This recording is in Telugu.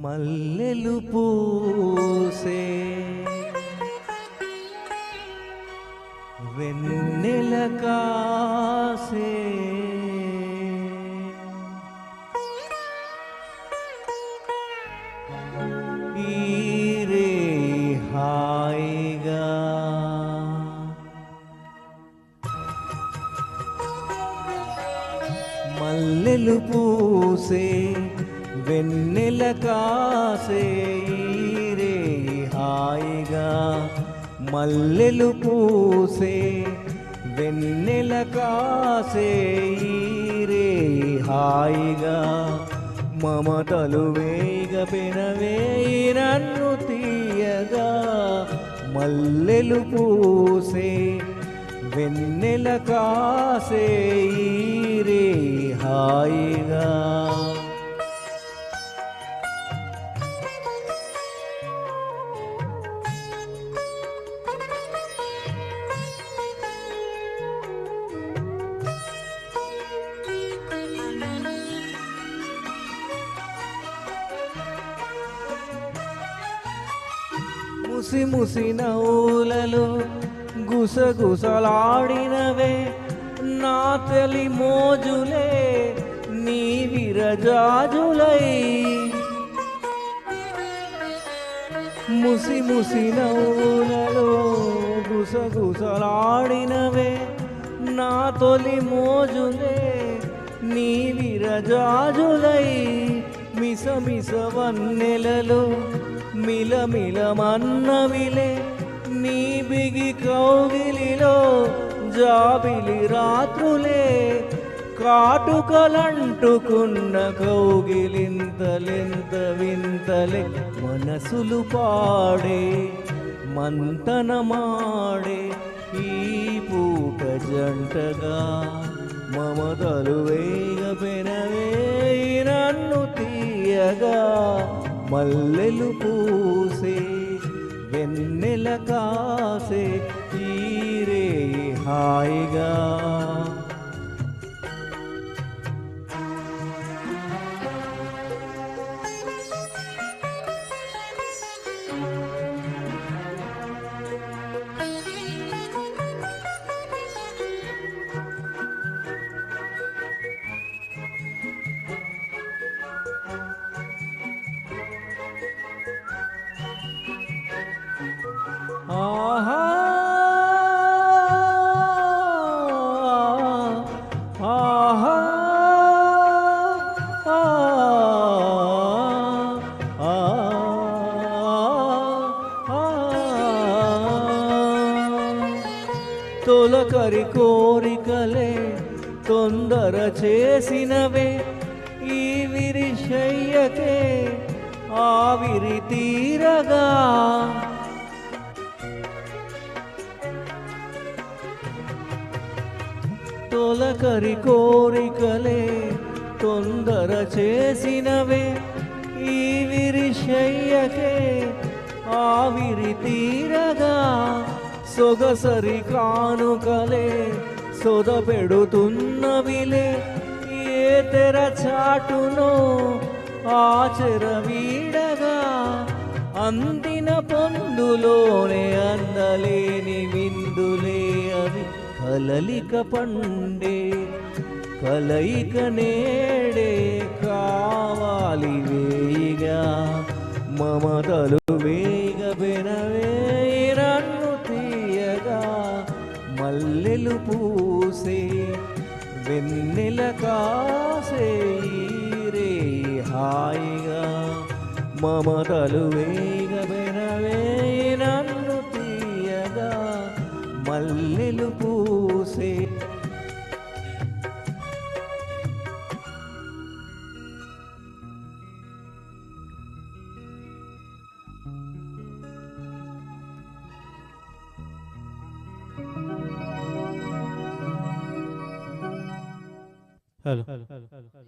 మల్లెలు పూసే. వెన్నెల కాసే. హాయిగా మల్లెలు పూసే. వెన్నెల కాసే ఈరే హాయిగా మల్లెలు పూసే వెన్నెల కాసే ఈరే హాయిగా మమతలు వేగ పెనవేయి నన్ను తీయగా మల్లెలు పూసే వెన్నెల కాసే ఈరే హాయిగా ముసి ముసిన నవ్వులలో గుసగుసలాడినవే. నా తెలి మోజులే నీ విరజాజులై. ముసి ముసి నవ్వులలో గుసగుసలాడినవే. నా తొలి మోజులే నీ విరజాజులై. మిస మిస వన్నెలలో మిలమిలమన్నవిలే నీ బిగి కౌగిలిలో జాబిలి రాత్రులే. కాటుకలంటుకున్న కౌగిలింతలెంత వింతలే మనసులు పాడే మంతనమాడే ఈ పూట జంటగా మమతలు వేగ మల్లెలు పూసే వెన్నెల కాసే తీరే హాయిగా. తొలకరి కోరికలే తొందర చేసినవే ఈ విరిశయ్యకే ఆవిరి తీరగా తొలకరి కోరికలే తొందర చేసినవే ఈ విరిశయ్యకే. ఆవిరి తీరగా సొగసరి కానుకలే సొద పెడుతున్నవిలే ఏ తెర చాటునో ఆచర వీడగా అందిన పొందులోనే అంది కలలిక పండే కలయిక నేడే కావాలి వేయిగా. మమతలు వేయిగ పెనవేయి తీయగా. మల్లెలు పూసే వెన్నెల కాసే రే హాయిగా. మమతలు వేగ పెనవేయి నన్ను తీయగా. మల్లెలు పూ حلو حلو حلو